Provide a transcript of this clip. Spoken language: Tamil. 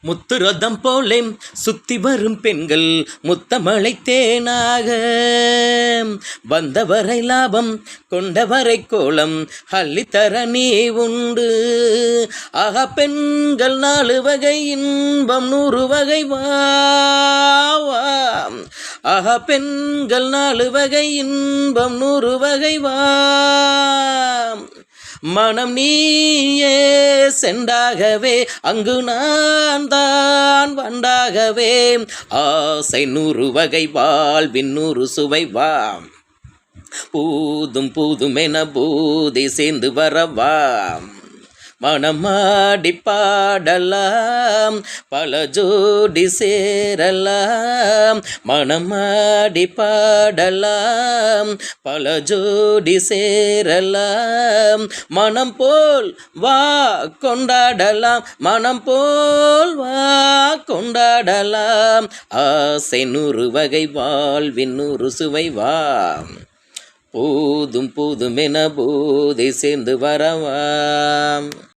முத்து ரதம் போலே சுத்தி வரும் பெண்கள் முத்தமழை தேனாக. வந்தவரை லாபம் கொண்டவரை கோலம் அள்ளித்தர நீ உண்டு. ஆக பெண்கள் நாலு வகை இன்பம் நூறு வகை வா. ஆக பெண்கள் நாலு வகை இன்பம் நூறு வகை வா. மனம் நீயே செண்டாகவே அங்கு நான் தான் வண்டாகவே. ஆசை நூறு வகை வாழ்வின் நூறு சுவை வா. பூதும் பூதுமென என பூதி சேர்ந்து வரவா. மனமாடி பாடலாம் பல ஜோடி சேரலாம். மனமாடி பாடலாம் பல ஜோடி சேரலாம். மனம் போல் வா கொண்டாடலாம். மனம் போல் வா கொண்டாடலாம். ஆசை நூறு வகை வாழ்வின் நூறு சுவை வா. போதும் போதும் என போதை சேர்ந்து வரவாம்.